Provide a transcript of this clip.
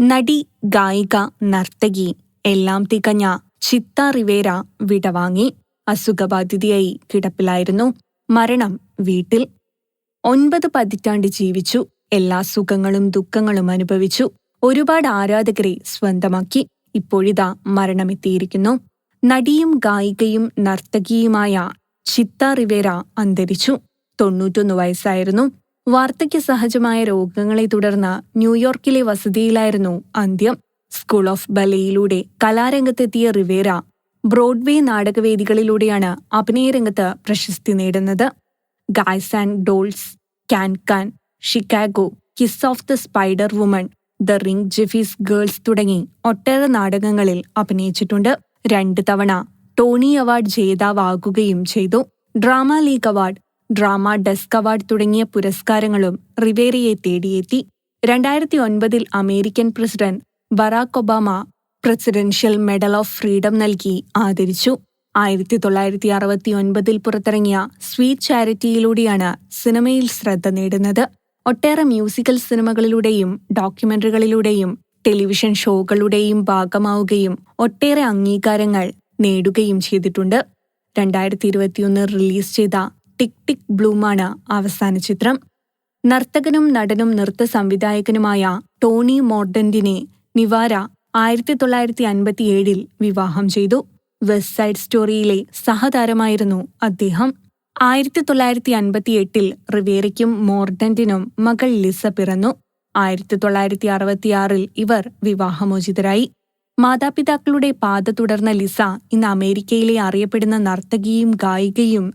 നടി ഗായിക നർത്തകി എല്ലാം തികഞ്ഞ ചിത്ത റിവേര വിടവാങ്ങി അസുഖബാധിതയായി കിടപ്പിലായിരുന്നു മരണം വീട്ടിൽ. ഒൻപത് പതിറ്റാണ്ട് ജീവിച്ചു എല്ലാ സുഖങ്ങളും ദുഃഖങ്ങളും അനുഭവിച്ചു ഒരുപാട് ആരാധകരെ സ്വന്തമാക്കി ഇപ്പോഴിതാ മരണമെത്തിയിരിക്കുന്നു. നടിയും ഗായികയും നർത്തകിയുമായ ചിത്ത റിവേര അന്തരിച്ചു തൊണ്ണൂറ്റൊന്ന് വയസ്സായിരുന്നു. വാർദ്ധക്യ സഹജമായ രോഗങ്ങളെ തുടർന്ന് ന്യൂയോർക്കിലെ വസതിയിലായിരുന്നു അന്ത്യം. സ്കൂൾ ഓഫ് ബലയിലൂടെ കലാരംഗത്തെത്തിയ റിവേര ബ്രോഡ്വേ നാടകവേദികളിലൂടെയാണ് അഭിനയരംഗത്ത് പ്രശസ്തി നേടുന്നത്. Guys and Dolls Can Can Chicago Kiss of the Spider Woman the Rink Jerry's Girls തുടങ്ങി ഒട്ടേറെ നാടകങ്ങളിൽ അഭിനയിച്ചിട്ടുണ്ട്. രണ്ട് തവണ ടോണി അവാർഡ് ജേതാവാകുകയും ചെയ്തു. Drama League award Drama Desk award തുടങ്ങിയ പുരസ്കാരങ്ങളും റിവേരയെ തേടിയെത്തി. രണ്ടായിരത്തി ഒൻപതിൽ American president Barack Obama Presidential Medal of Freedom നൽകി ആദരിച്ചു. ആയിരത്തി തൊള്ളായിരത്തി അറുപത്തി ഒൻപതിൽ പുറത്തിറങ്ങിയ സ്വീറ്റ് ചാരിറ്റിയിലൂടെയാണ് സിനിമയിൽ ശ്രദ്ധ നേടുന്നത്. ഒട്ടേറെ മ്യൂസിക്കൽ സിനിമകളിലൂടെയും ഡോക്യുമെന്ററികളിലൂടെയും ടെലിവിഷൻ ഷോകളുടെയും ഭാഗമാവുകയും ഒട്ടേറെ അംഗീകാരങ്ങൾ നേടുകയും ചെയ്തിട്ടുണ്ട്. രണ്ടായിരത്തി ഇരുപത്തിയൊന്ന് റിലീസ് ചെയ്ത ടിക് ടിക് ബ്ലൂമാണ് അവസാന ചിത്രം. നർത്തകനും നടനും നൃത്ത സംവിധായകനുമായ ടോണി മോർഡന്റിനെ നിവാര ആയിരത്തി തൊള്ളായിരത്തി അൻപത്തിയേഴിൽ വിവാഹം ചെയ്തു. വെസ്റ്റ് സൈഡ് സ്റ്റോറിയിലെ സഹതാരമായിരുന്നു അദ്ദേഹം. ആയിരത്തി തൊള്ളായിരത്തി അൻപത്തിയെട്ടിൽ റിവേരയ്ക്കും മോർഡന്റിനും മകൾ ലിസ പിറന്നു. ആയിരത്തി തൊള്ളായിരത്തി അറുപത്തിയാറിൽ ഇവർ വിവാഹമോചിതരായി. മാതാപിതാക്കളുടെ പാത തുടർന്ന ലിസ ഇന്ന് അമേരിക്കയിലെ അറിയപ്പെടുന്ന നർത്തകിയും ഗായികയും